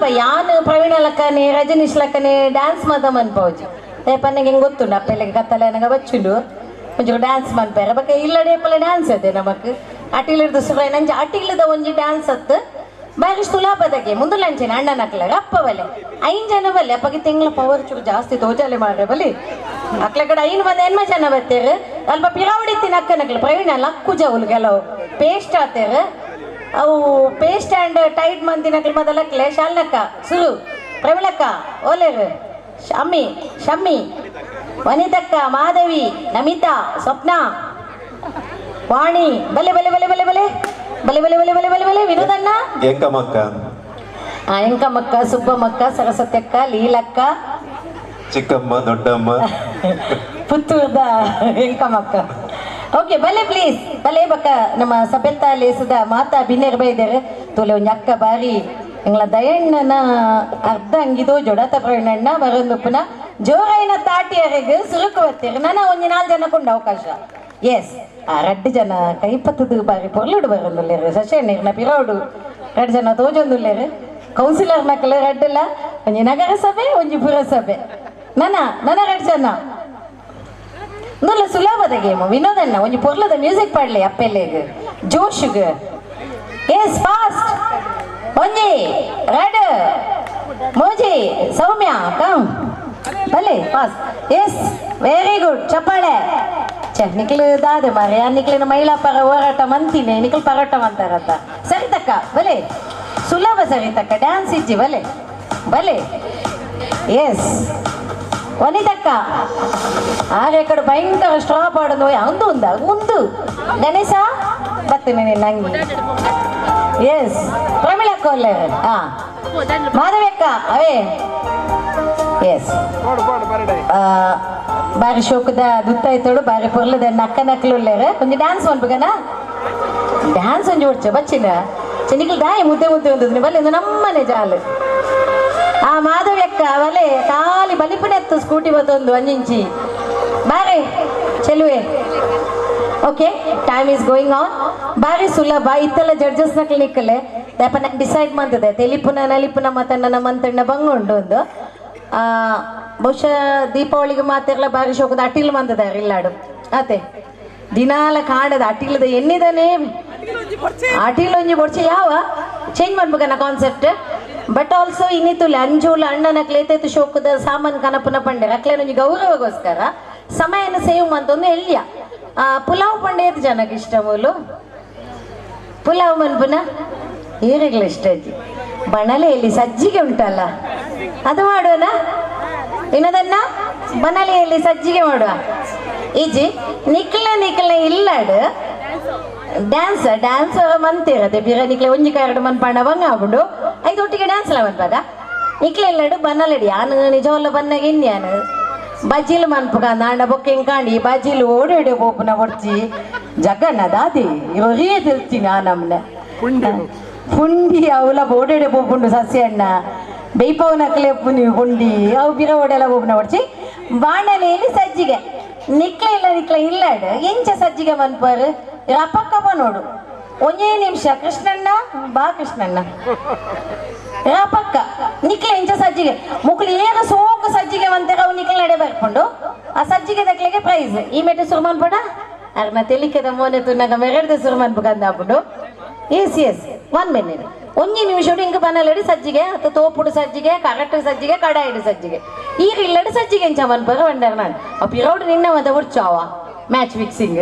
ಸುಲಭ ಯಾನ್ ಪ್ರವೀಣ ಲಕ್ಕನೆ, ರಜನೀಶ್ ಲಕ್ಕನೆ ಡ್ಯಾನ್ಸ್ ಮಾತ ಮನ್ಪೋಜಿ ಏಪನ್ನೆಗೆ ಹೆಂಗೆ ಗೊತ್ತುಂಡು ಅಪ್ಪೆಲೆಗೆ ಕತ್ತಲೆ ನನಗೆ ಬಚ್ಚುಂಡು. ಒಂಚೂರು ಡ್ಯಾನ್ಸ್ ಮನ್ಪೇರ ಬಕ್ಕ ಇಲ್ಲಡೆ ಏಪಲ್ಲ ಡ್ಯಾನ್ಸ್ ಅದೇ ನಮಕ್. ಅಟಿಲಿಡ್ದು ಸುರ ನಂಜಿ ಅಟಿಲ್ದ ಒಂಜಿ ಡ್ಯಾನ್ಸ್ ಅತ್ತು. ಬಾರಿ ತುಲಾಪದಕ್ಕೆ ಮುಂದೆ ಲಂಚನೆ ಅಣ್ಣನ ಅಕ್ಲಾಗ ಅಪ್ಪ ಬಲೆ ಐನ್ ಜನ ಬಲೆ ಅಪ್ಪಗೆ ತಿಂಗಳ ಪವರ್ ಚೂರು ಜಾಸ್ತಿ ತೋಜಾಲೆ ಮಾಡ್ರೆ ಬಲಿ ಅಕ್ಲ ಕಡೆ ಐನ್ ಬಂದ ಎನ್ಮ ಜನ ಬತ್ತೇರು ಅಲ್ಪ ಪಿರಾವಡಿತ್ತಿನ ಅಕ್ಕನಕ್ಲ ಪ್ರವೀಣ ಲಕ್ಕು ಜವಲು ಕೆಲವು ಪೇಸ್ಟ್ ಆತೇರು. ಅವು ಪೇಸ್ಟ್ ಆ್ಯಂಡ್ ಟೈಟ್ ಮಂದಿನ ಮೊದಲಕ್ಲೆ ಶಾಲ್ನಕ್ಕ ಸುರು ಪ್ರವೀಣಕ್ಕ ಓಲೇರು ಶಮ್ಮಿ ಶಮ್ಮಿ ವನಿತಕ್ಕ ಮಾಧವಿ ನಮಿತಾ ಸ್ವಪ್ನ ವಾಣಿ ಬಲೆ ಬಲೆ ಬಲೆ ಬಲೆ ಬಲೆ ಬಲೆ ಬಲೆ ಬಲೆ ಬಲೆ ಬಲೆ ಬಲೆ ವಿನೋದಣ್ಣ ಎಂಕಮಕ್ಕ ಆ, ಎಂಕಮ್ಮಕ್ಕ ಸುಬ್ಬಮ್ಮಕ್ಕ ಸರಸ್ವತಿಯಕ್ಕ ಲೀಲಕ್ಕ ಚಿಕ್ಕಮ್ಮ ದೊಡ್ಡಮ್ಮ ಪುತ್ತೂರ್ದ ಎಂಕಮ್ಮಕ್ಕ ಓಕೆ ಬಲೆ ಪ್ಲೀಸ್ ಬಲೆ ಬಕ್ಕ ನಮ್ಮ ಸಭೆತ್ತ ಲೇಸದ ಮಾತಾ ಬಿನ್ನೆರ್ ಬೈದರೆ. ತೋಲೆ ಒಂಜಿ ಅಕ್ಕ ಬಾರಿ ಎಂಗ್ಲ ದಯಣ್ಣನ ಅರ್ಧ ಅಂಗಿದು ಜೊಡತ ಪ್ರವೀಣಣ್ಣ ಬರೊಂದುಪ್ಪುನ ಜೋರೈನ ತಾಟಿಯರಿಗೆ ಸುರುಕು ಬರ್ತೀರಿ. ನನ್ನ ಒಂಜಿ ನಾಲ್ಕು ಜನ ಕೊಂಡ ಅವಕಾಶ. ಎಸ್ ಆ ರಡ್ಡು ಜನ ಕೈಪತ್ತದು ಬಾರಿ ಪೊರ್ಲುಡು ಬರೊಂದುಲ್ಲೇರು. ಶಶಣ್ಣೀರ್ನ ಪಿರೋಡು ರಡ್ ಜನ ತೋಜೊಂದುಲ್ಲೇರು. ಕೌನ್ಸಿಲರ್ ನಕಲೆ ರಡ್ಡಲ್ಲ ಒಂಜಿ ನಗರ ಸಭೆ ಒಂಜಿ ಪುರಸಭೆ. ನನ್ನ ನನ್ನ ರಡ್ ಜನ. நல்ல ಸುಲಭದ கேம் வினோத் அண்ணா கொஞ்சம் ಮ್ಯೂಸಿಕ್ மியூசிக் பாடல ಜೋಶ್ ஜோஷுக்கு எஸ் ஃபாஸ்ட் ஒஞ்சி ரெட் ಮೋಜಿ, ಸೌಮ್ಯ ಕಮ್ ಬಲ್ಲೆ ಫಾಸ್ಟ್ ಎಸ್ ವೆರಿ ಗುಡ್ ಚಪ್ಪಾಳೆ. ಛೆ ದಾದೆ ಮಾರೆ ನಿಖಿಲಿನ ಮಹಿಳಾ ಪರ ಹೋರಾಟ ಮಂತೀನಿ. ನಿಖಿಲ್ ಪರೋಟ ಮಂತಾರಂತ ಸರಿತಕ್ಕ ಬಲೆ ಸುಲಭ ಸರಿತಕ್ಕ ಡ್ಯಾನ್ಸ್ ಇಜ್ಜಿ ಬಲೆ ಬಲೆ ಎಸ್ ವನಿತಕ್ಕ ಆಗ ಕಡೆ ಭಯಂಕರ ಸ್ಟ್ರಾ ಪಾಡೋದು ಅಂದು ಉಂದ. ಮುಂದು ಗಣೇಶ, ಬರ್ತೀನಿ ನೀನು ನಂಗೆ. ಎಸ್ ಪ್ರಮಿಳಕ್ಕ ಒಳ್ಳೆ ಹಾ. ಮಾಧವಕ್ಕ ಅವೇ. ಎಸ್ ಬಾರಿ ಶೋಕದ ದುತ್ತ ಆಯ್ತೋಡು ಬಾರಿ ಪೊರ್ಲದ ನಕ್ಕ ನಕ್ಲು ಒಳ್ಳೆರ ಒಂದು ಡ್ಯಾನ್ಸ್ ಮಾಡ್ಬೇಕನ? ಡ್ಯಾನ್ಸ್ ಒಂಜಿ ಓಡ್ಚ ಬಚ್ಚಿನ. ಚೆನ್ನಿಕಲ್ ದಾಯಿ ಮುದ್ದೆ ಮುದ್ದೆ ಒಂದು ಬಲ್ಲಿ ನಮ್ಮನೆ ಜಾಲು. ಆ ಮಾಧವ್ಯಕ್ಕ ಅವಲೆ ಖಾಲಿ ಬಲಿಪುನೆತ್ತು ಸ್ಕೂಟಿ ಬತ್ತೊಂದು ಅಂಜಿಂಚಿ. ಬಾರೆ ಚೆಲುವೆ. Okay time is going on ಬಾರಿ ಸುಲಭ ಇತ್ತೆಲ್ಲ ಜಡ್ಜಸ್ನ ಕ್ಲಿನಿಕ್ ಅಲ್ಲೇ ನಂಗೆ ಡಿಸೈಡ್ ಮಾಡ್ತದೆ. ತೆಲಿಪುನ ನಲಿಪುನ ಮತ್ತು ನನ್ನ ಮಂತಣ್ಣ ಬಂಗೊಂಡು ಒಂದು. ಆ, ಬಹುಶಃ ದೀಪಾವಳಿಗೆ ಮಾತೆಲ್ಲ ಬಾರಿ ಶೋಕದ ಅಟಿಲ್ ಮಂತದ ಇಲ್ಲಾಡು ಅತೆ ದಿನಾಲ ಕಾಣದ ಅಟಿಲ್ದ ಎನ್ನಿದಾನೆ ಅಟಿಲ್ ಒಂಜಿ ಬೊಡ್ಚೆ ಯಾವ? ಚೇಂಜ್ ಮಾಡ್ಬೇಕನ್ನ ಕಾನ್ಸೆಪ್ಟ್ ಬಟ್ ಆಲ್ಸೋ ಇನ್ನಿತ್ತುಲೆ ಅಂಜೋಲ ಅಣ್ಣನ ಕ್ಲೇತೇತು ಶೋಕದ ಸಾಮಾನ್ ಕನಪನ ಪಂಡೆ. ಅಕ್ಲೇನೊಂಜಿ ಗೌರವಗೋಸ್ಕರ ಸಮಯನ ಸೇವ್ ಮಂತೊಂದು ಎಲ್ಯ. ಪುಲಾವ್ ಪಂಡೆ ಜನಕ್ಕೆ ಇಷ್ಟ ಮೂಲು? ಪುಲಾವ್ ಮನ್ಪುನ ಈರಿಗ್ಲ ಇಷ್ಟ ಅಜ್ಜಿ ಬಣಲೆಯಲ್ಲಿ ಸಜ್ಜಿಗೆ ಉಂಟಲ್ಲ, ಅದು ಮಾಡೋಣ ಇನ್ನದನ್ನ? ಬನಲೆಯಲ್ಲಿ ಸಜ್ಜಿಗೆ ಮಾಡುವ? ಈಜಿ, ನಿಕ್ಲ ನಿಕ್ಲ ಇಲ್ಲಾಡು. ಡ್ಯಾನ್ಸ್ ಡ್ಯಾನ್ಸ್ ಮಂತಿರದೆ ಬೀರ ನಿಕ್ಲೆ ಒಂಜಿ ಕಾರ್ಡ್ ಮನ್ಪಂಡ ಆಗ್ಬಿಡು ಐದು ಒಟ್ಟಿಗೆ ಡ್ಯಾನ್ಸ್ ಎಲ್ಲ ಮನ್ಪಾಗ ನಿಕ್ಲೆ ಇಲ್ಲಾಡು ಬನ್ನಲಡಿ ಆನು ನಿಜವಲ್ಲ ಬನ್ನಾಗ ಇನ್ಯಾನು ಬಜಿಲ್ ಮನ್ಪುಗ ನಾಂಡ ಬೊಕ್ಕೆ ಕಾಂಡಿ ಓಡಿ ಓಡೋಡೆ ಬೋಪುನ ಹೊಡ್ಚಿ ಜಗನ್ನ ದಾದಿ ಇವರೇ ತಿಳ್ತೀನಿ ಆ ನಮ್ನೆ. ಪುಂಡಿ ಅವಲ ಓಡೋಡೆ ಬೋಪುಂಡು ಸಸ್ಯ ಅಣ್ಣ ಬೇಪವನ ನಕ್ಲೆ ಪುನಿ ಪುಂಡಿ ಅವು ಬಿರ ಓಡೆಲ್ಲ ಪೋಪುನ ಹೊಡ್ಚಿ ಬಾಣಲೆಯಲ್ಲಿ ಸಜ್ಜಿಗೆ. ನಿಕ್ಲೆ ಇಲ್ಲ ನಿಕ್ಲೆ ಇಲ್ಲಾಡು ಎಂಚ ಸಜ್ಜಿಗೆ ಮನ್ಪರು. ರಪಕ್ಕಪ್ಪ ನೋಡು. ಒಂದೇ ನಿಮಿಷ, ಕೃಷ್ಣಣ್ಣ, ಬಾ ಕೃಷ್ಣಣ್ಣ. ಪಕ್ಕ ನಿಕ್ಲೆ ಇಂಚ ಸಜ್ಜಿಗೆ. ಮುಕ್ಳು ಏಗ ಸೋಕು ಸಜ್ಜಿಗೆ ಮಂತಾರೆ ಅವು ನಿಕ್ಲೆ ನಡೆ ಬರ್ಕೊಂಡು. ಆ ಸಜ್ಜಿಗೆ ದಕ್ಲೆಗೆ ಪ್ರೈಸ್ ಈ ಮೆಟ್ಟು ಸುರ್ಮನ್ ಪಡ? ಅರ್ನ ತೆಲಿಕೆದ ಮೋನೆ ತುನ್ನಾಗ ಮೆರಡ್ದೆ ಸುರ್ಮನ್ ಬಗಂದ ಹಾಕ್ಬಿಟ್ಟು ಎಸ್ ಎಸ್ ಒನ್ ಮಿನಿಟ್ ಒಂಜಿ ನಿಮಿಷ ಹಿಂಗ ಬನ್ನಲ್ಲಡಿ ಸಜ್ಜಿಗೆ ಅತ್ತ ತೋಪುಡು ಸಜ್ಜಿಗೆ ಕರೆಕ್ಟ್ ಸಜ್ಜಿಗೆ ಕಡಾಯಿಡು ಸಜ್ಜಿಗೆ. ಈಗ ಇಲ್ಲಡಿ ಸಜ್ಜಿಗೆ ಎಂಚ ಮನ್ಪರ ಒಂದರ್ ನಾನು. ಅಪ್ಪ ಇರೋಡು ನಿನ್ನ ಮತ್ತೆ ಉಡ್ಚಾವ ಮ್ಯಾಚ್ ಫಿಕ್ಸಿಂಗ್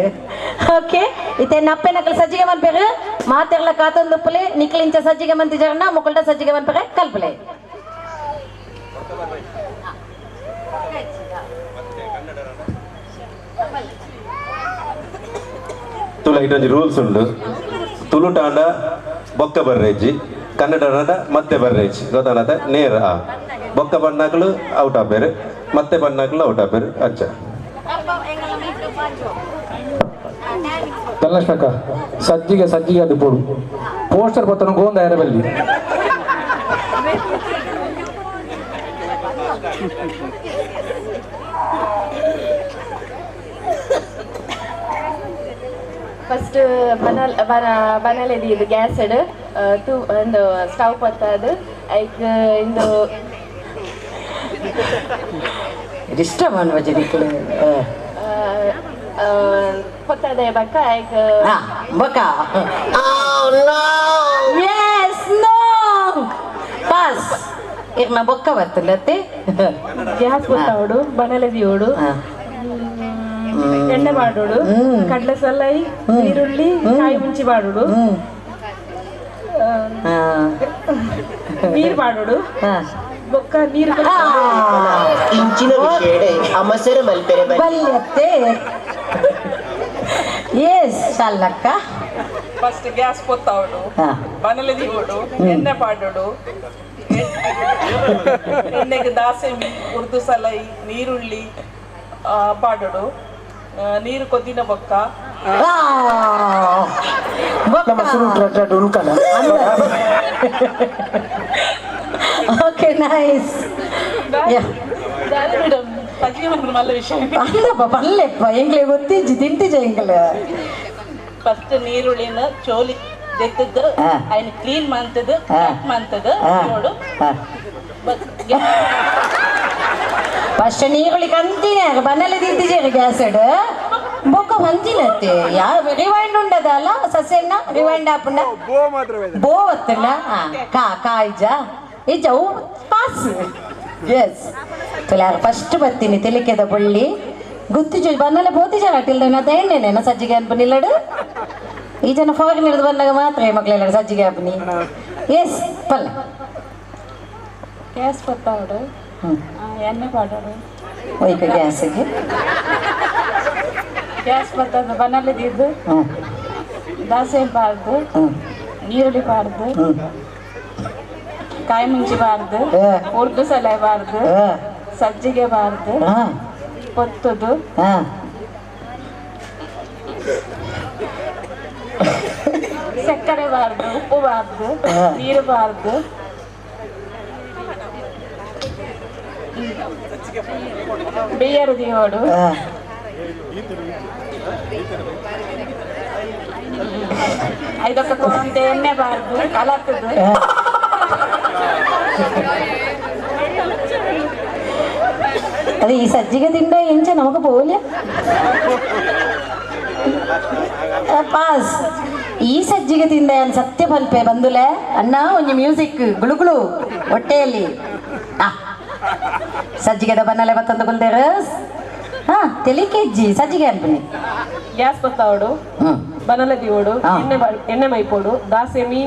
ಓಕೆ ಇತ್ತೆ ನಪ್ಪೆ ನಕಲ್ ಸಜ್ಜಿಗೆ ಮನ್ಪೇರು. ಮಾತೆರ್ಲ ಕಾತೊಂದುಪ್ಪಲೆ ನಿಕ್ಲಿಂಚ ಸಜ್ಜಿಗೆ ಮಂತಿ ಜರ್ನ ಮುಕುಲ್ಟ ಸಜ್ಜಿಗೆ ಮನ್ಪರೆ, ಕಲ್ಪಲೆ. ತುಲ ಇನ್ನೊಂದು ರೂಲ್ಸ್ ಉಂಡು ತುಳುಟಾಂಡ ಬೊಕ್ಕ ಬರ್ರೇಜಿ ಕನ್ನಡನಾಡ ಮತ್ತೆ ಬರ್ರೇಜಿ ಗೊತ್ತಾನದ ನೇರ. ಬೊಕ್ಕ ಬಣ್ಣಗಳು ಔಟ್ ಆಪೇರು ಮತ್ತೆ ಬಣ್ಣಗಳು ಔಟ್ ಆಪೇರು ಅಚ್ಚ. ಧನಲಕ್ಷ್ಮಕ್ಕ ಸಜ್ಜಿಗೆ ಸಜ್ಜಿಗೆ ಅದು ಪೋಡು ಪೋಸ್ಟರ್ ಬತ್ತನ ಗೋಂದ ಎರಬಲ್ಲಿ ಫಸ್ಟ್ ಬನಲ್ ಬನ ಬನಲೆದಿ ಇದು ಗ್ಯಾಸ್ ಇಡು ತು ಒಂದು ಸ್ಟವ್ ಪತ್ತದು ಐಕ್ ಇಂದು ಇಷ್ಟ ಮಾಡುವ ಜನಿಕಲು ಕೊತ್ತಡೆ ಬಕ್ಕ ಐಕ್ ಹಾ ಬಕ ಎಸ್ ನೋ ಪಾಸ್ ಈಗ ನಾ ಬೊಕ್ಕ ಬರ್ತಲ್ಲತ್ತೆ ಗ್ಯಾಸ್ ಗೊತ್ತಾವಡು ಬಣಲೆ ದಿಯೋಡು ಎಣ್ಣೆ ಮಾಡೋಡು. ಕಡಲೆ ಸಲೈ ಈರುಳ್ಳಿ ಕಾಯಿ ಮುಂಚಿ ಮಾಡೋಡು ನೀರು ಮಾಡೋಡು ಬೊಕ್ಕ ನೀರು ಇಂಚಿನ ವಿಷಯಡೆ ಅಮಸರ ಮಲ್ಪೆರೆ ಬಲ್ಯತ್ತೆ ఎస్ చల్లక్క ఫస్ట్ గ్యాస్ పొత్తావుడు బనలు దిగుడు ఎన్నె పాడుడు ಎಣ್ಣೆಗೆ ದಾಸೆಮಿ ಉರ್ದು ಸಲೈ ನೀರುಳ್ಳಿ ಪಾಡೋಡು ನೀರು ಕೊದ್ದಿನ ಬೊಕ್ಕ ಓಕೆ ನೈಸ್ ಮೇಡಮ್ பதிலே உங்களுக்கு நல்ல விஷயம். பல்லப்பா பல்லப்பா எங்களை ಫಸ್ಟ್ ನೀರುಳ್ಳಿನ ಚೋಲಿ ಜೆತ್ತದ್ದು ಅದನ್ನ ಕ್ಲೀನ್ ಮಾಡ್ತದ ಮಾಡ್ತದ ನೋಡು ಫಸ್ಟ್ ನೀರುಳ್ಳಿ ಕಂತಿನ ಬನ್ನಲ್ಲಿ ತಿಂತಿದ್ದೀರಿ ಗ್ಯಾಸ್ ಇಡು ಬೊಕ್ಕ ಹೊಂದಿನತ್ತೆ ಯಾ ರಿವೈಂಡ್ ಉಂಡದಲ್ಲ ಸಸ್ಯಣ್ಣ ರಿವೈಂಡ್ ಆಪುಂಡ ಬೋ ಒತ್ತಣ್ಣ ಕಾ ಕಾಯ್ಜ ಈಜ ಪಾಸ್ ಎಸ್ ತುಲಾರ ಫಸ್ಟ್ ಬರ್ತೀನಿ. ತೆಲಿಕೆದ ಬಳ್ಳಿ. ಗುತ್ತಿ ಚೂಚಿ ಬನ್ನಲೆ ಬೋತಿ ಜನ ಅಟ್ಟಿಲ್ದ ಅದ ಎಣ್ಣೆನೇನ ಸಜ್ಜಿಗೆ ಅನ್ಪನಿಲ್ಲಡು ಈ ಜನ ಫೋನ್ ಹಿಡಿದು ಬಂದಾಗ ಮಾತ್ರ ಮಕ್ಕಳೆಲ್ಲ ಸಜ್ಜಿಗೆ ಅಪ್ಪನಿ ಎಸ್ ಪಲ್ಲ. ಗ್ಯಾಸ್ ಗೊತ್ತಾವಡು ಹ್ಞೂ ಎಣ್ಣೆ ಪಾಡೋಡು ಒಯ್ಕ ಗ್ಯಾಸಿಗೆ ಗ್ಯಾಸ್ ಬರ್ತದ ಹ್ಞೂ ದಾಸೆ ಬಾರ್ದು. ನೀರುಳ್ಳಿ ಹ್ಞೂ ಕಾಯಿ ಮುಂಚಿ ಬಾರ್ದು. ಉರ್ದು ಸಲಹೆ ಬಾರ್ದು. ಸಜ್ಜಿಗೆ ಬಾರದು. ಹಾಂ. ಸಕ್ಕರೆ ಬಾರ್ದು ಉಪ್ಪು ಬಾರದು. ನೀರು ಬಾರದು. ಬಿಯರ್ ದಿಯೋಡು ಐದಕ್ಕೆ ಎಣ್ಣೆ ಬಾರದು ಕಲತ್ತದು ಅದು ಈ ಸಜ್ಜಿಗೆ ತಿಂಡ ಎಂಚ ನಮಗ പോലെ ಪಾಸ್. ಈ ಸಜ್ಜಿಗೆ ತಿಂದ ಸತ್ಯ ಬಲ್ಪೆ ಬಂದುಲೆ? ಅಣ್ಣ ಒಂದು ಮ್ಯೂಸಿಕ್ ಗುಳುಗುಳು ಹೊಟ್ಟೆಯಲ್ಲಿ. ಸಜ್ಜಿಗೆದ ಬನ್ನಲೆ ಬತ್ತಂದು ಕುಲ್ದೇರ ಹಾ ತೆಲಿ ಕೆಜ್ಜಿ ಸಜ್ಜಿಗೆ ಅನ್ಬನಿ ಗ್ಯಾಸ್ ಬತ್ತಾವಡು ಹ್ಮ್. ದಿವಡು ಎಣ್ಣೆ ಎಣ್ಣೆ ಮೈಪೋಡು ದಾಸೆಮಿ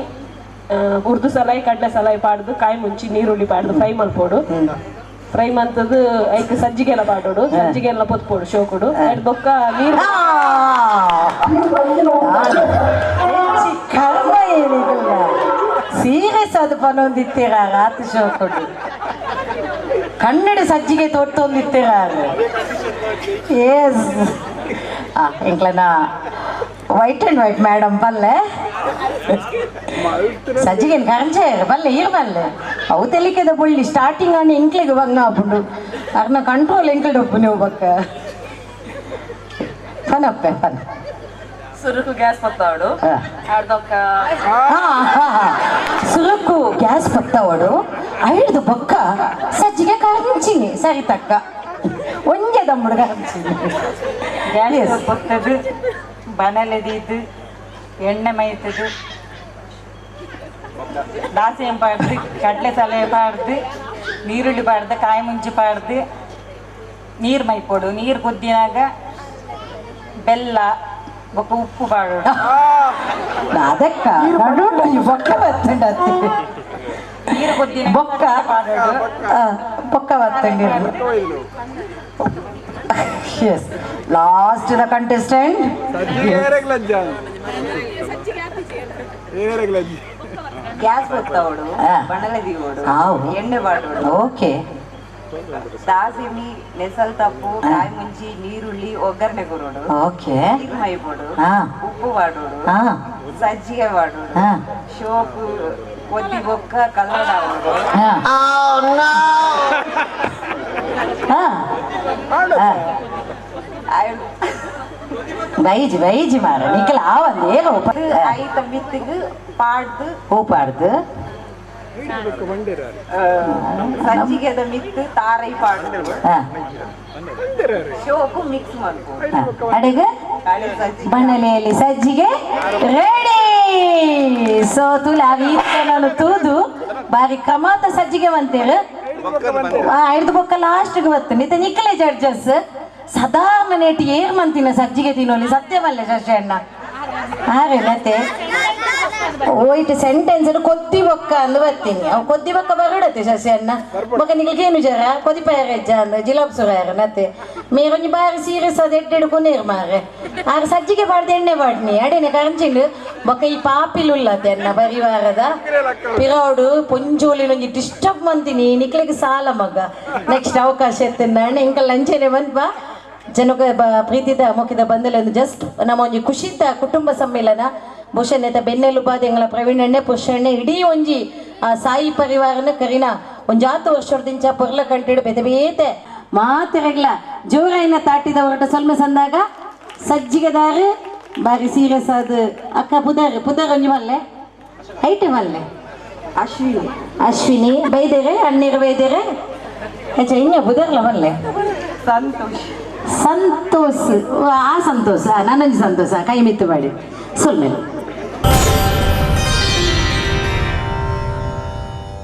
ಉರ್ದು ಸಲಾಯಿ ಕಡಲೆ ಸಲಾಯಿ ಪಾಡ್ದು ಕಾಯಿ ಮುಂಚಿ ನೀರುಳ್ಳಿ ಪಾಡ್ದು ಫ್ರೈ ಮಲ್ಪೋಡು ಫ್ರೈ ಮಂತದ್ದು ಐಕ್ ಸಜ್ಜಿಗೆ ಎಲ್ಲ ಪಾಡೋಡು ಸಜ್ಜಿಗೆ ಎಲ್ಲ ಪೊತ್ಪೋಡು ಶೋಕುಡು ಕೊಡು. ಬೊಕ್ಕ ನೀರು. ಕರ್ಮ ಏನಿದಿಲ್ಲ ಸೀರಿಯಸ್ ಅದು ಪನೊಂದಿತ್ತೀರ ರಾತ್ರಿ ಶೋ ಕೊಟ್ಟು ಕನ್ನಡ ಸಜ್ಜಿಗೆ ತೊಟ್ಟೊಂದಿತ್ತೀರ ಎಸ್ ಎಂಕ್ಲನ ವೈಟ್ ಆ್ಯಂಡ್ ವೈಟ್ ಮೇಡಮ್ ಬಲ್ಲೆ ಸಜ್ಜಿಗೇನು ಕರಂಜೆ ಬಲ್ಲೆ ಇರ್ಬಲ್ಲೆ ಅವು ತೆಲಿಕೆದ ಬುಳ್ಳಿ ಸ್ಟಾರ್ಟಿಂಗ್ ಅನ್ನ ಎಂಕ್ಲಿಗೆ ಬಂಗ ಹಾಕೊಂಡು ಅರ್ನ ಕಂಟ್ರೋಲ್ ಎಂಕ್ಲಿಡ್ ಒಪ್ಪು ನೀವು ಬಕ್ಕ. ಫನಪ್ಪೆ ಫನ್ ಸುರುಕು ಗ್ಯಾಸ್ ಪತ್ತಾವಡು. ಸುರುಕು ಗ್ಯಾಸ್ ಪತ್ತಾವಡು. ಐಡ್ದು ಬೊಕ್ಕ ಸಜ್ಜಿಗೆ ಕರಂಚಿನಿ. ಸರಿ ತಕ್ಕ. ಒಂಜೆ ದಮ್ಮುಡು ಕರಂಚಿನಿ ಗ್ಯಾಸ್ ಪತ್ತದು ಬನಲೆದಿದ್ದು ಎಣ್ಣೆ ಮೈತದು ದಾಸಿ ಪಾಡ್ದು ಕಡಲೆ ಸಲೆ ಪಾಡ್ದು ನೀರುಳ್ಳಿ ಪಾಡ್ದು ಕಾಯಿ ಮುಂಚಿ ಪಾಡ್ದು ನೀರು ಮೈಪೊಡು ನೀರು ಕುದ್ದಿನಾಗ ಬೆಲ್ಲ ಬೊಕ್ಕ ಉಪ್ಪು ಪಾಡೋಡು ಅದಕ್ಕ ನಡುಟು ಈ ಬೊಕ್ಕ ಬತ್ತಂಡತ್ತಿ ನೀರು ಕುದ್ದಿನ ಬೊಕ್ಕ ಪಾಡೋಡು ಆ, ಬೊಕ್ಕ ಬತ್ತಂಡಿರು yes last the contestant gas ಬೊತ್ತವಡು ಹಾ. ಬಣಲೆದಿಗೋಡು ಹಾವು. ಎಣ್ಣೆ ಪಾಡೋಡು ಓಕೆ ದಾಸಿಮಿ ನೆಸಲ್ ತಪ್ಪು ಕಾಯಿ ಮುಂಚಿ ನೀರುಳ್ಳಿ ಒಗ್ಗರಣೆ ಕೊರೋಡು ಓಕೆ ನೀರು ಮೈಪೊಡು ಹಾ ಉಪ್ಪು ಪಾಡೋಡು ಹಾ ಸಜ್ಜಿಗೆ ಮಾಡೋಡು ಹಾ ಶೋಕು ಬೈಜಿ ಬೈಜಿ ಮಾರ ನಿಖಲ ಆವಂದು ಏನು ಐತ ಬಿತ್ತಿಗೆ ಪಾಡ್ದು. ಹೂಪಾಡ್ದು. ಸಜ್ಜಿಗೆದ ಮಿತ್ತು ತಾರೈ ಪಾಡುದು. ಹಾ. ಶೋಕು ಮಿಕ್ಸ್ ಮಾಡ್ಕೊಂಡು ಅಡಿಗೆ? ಸಜ್ಜಿಗೆ. ರೆಡಿ ಸೊ ತುಲ ನಾನು ತೂದು. ಬಾರಿ ಕಮಾತ ಸಜ್ಜಿಗೆ ಅಂತೇಳು ಐದು ಬೊಕ್ಕ ಲಾಸ್ಟ್ಗೆ ಬತ್ತು ನಿತ ನಿಕ್ಕಲೆ ಜಡ್ಜಸ್. ಸಾಧಾರಣ ನೇಟಿ ಏರ್ ಮಂತಿನ ಸಜ್ಜಿಗೆ ತಿನ್ನೋಲಿ ಸತ್ಯವಲ್ಲ ಅಣ್ಣ ಹಾಗೆ ಮತ್ತೆ? ಹೋಯ್ತು ಸೆಂಟೆನ್ಸ್ ಕೊದ್ದಿ ಬೊಕ್ಕ ಅಂದು ಬರ್ತೀನಿ. ಅವ್ ಕೊದ್ದಿ ಬೊಕ್ಕ ಬರಡತ್ತೆ ಅಣ್ಣ ಬೊಕ್ಕ ನಿಗಳಿಗೆ ಏನು ಜರ? ಕೊದಿ ಪೈರೆಜ್ಜ ಅಂದ ಜಿಲಾಬ್ ಮತ್ತೆ? ನತ್ತೆ ಮೇರೊಂಜಿ ಬಾರಿ ಸೀರಿಯಸ್ ಅದು ಎಡ್ಡೆ ಕೊನೇರು ಮಾರೆ ಆಗ ಸಜ್ಜಿಗೆ ಬಾಡ್ದು ಎಣ್ಣೆ ಬಾಡ್ನಿ ಅಡೇನೆ ಕರಂಚಿಂಡು ಬೊಕ್ಕ ಈ ಪಾಪಿಲುಲ್ಲತ್ತೆ ಅನ್ನ ಪರಿವಾರದ. ಪಿರೋಡು ಪೊಂಜೋಲಿನೊಂಜಿ ಡಿಸ್ಟರ್ಬ್ ಮಂತೀನಿ ನಿಕ್ಲಿಗೆ ಸಾಲ ಮಗ. ನೆಕ್ಸ್ಟ್ ಅವಕಾಶ ಎತ್ತಿನ ಅಣ್ಣ. ಇಂಕ ಲಂಚನೆ ಬಂದ್ಬಾ ಜನಕ ಬ ಪ್ರೀತಿದ ಮುಖಿದ ಬಂದಲೆಂದು ಜಸ್ಟ್ ನಮ್ಮ ಒಂಜಿ ಖುಷಿದ ಕುಟುಂಬ ಸಮ್ಮೇಳನ. ನೆತ ಬೆನ್ನೆಲುಬಾದ ಎಂಗಳ ಪ್ರವೀಣಣ್ಣೆ ಪುರುಷಣ್ಣೆ ಇಡೀ ಒಂಜಿ ಆ ಸಾಯಿ ಪರಿವಾರನ ಕರಿನ. ಒಂಜಾತು ವರ್ಷದಿಂಚ ಪೊರ್ಲ ಕಂಟಿಡು ಬೆತೆ ಬೇತೆ ಮಾತಿರಗ್ಲ ಜೋರೈನ ತಾಟಿದ ಹೊರಟ ಸ್ವಲ್ಪ ಸಂದಾಗ ಸಜ್ಜಿಗೆದಾರು ಬಾರಿ ಸೀರಿಯಸ್ ಆದ ಅಕ್ಕ ಪುದರ್ ಪುದರ್ ಒಂಜಿ ಮಲ್ಲೆ. ಐಟೆ ಮಲ್ಲೆ. ಅಶ್ವಿನಿ. ಅಶ್ವಿನಿ ಬೈದೇರೆ ಅಣ್ಣೀರು ಬೈದೇರೆ. ಅಚ್ಚ ಇನ್ನ ಬುದರ್ಲ ಮಲ್ಲೆ. ಸಂತೋಷ್. ಸಂತೋಷ್ ಓ, ಆ ಸಂತೋಷ ನನ್ನೊಂದು ಸಂತೋಷ ಕೈ ಮಿತ್ತು ಮಾಡಿ ಸುಳ್ಳು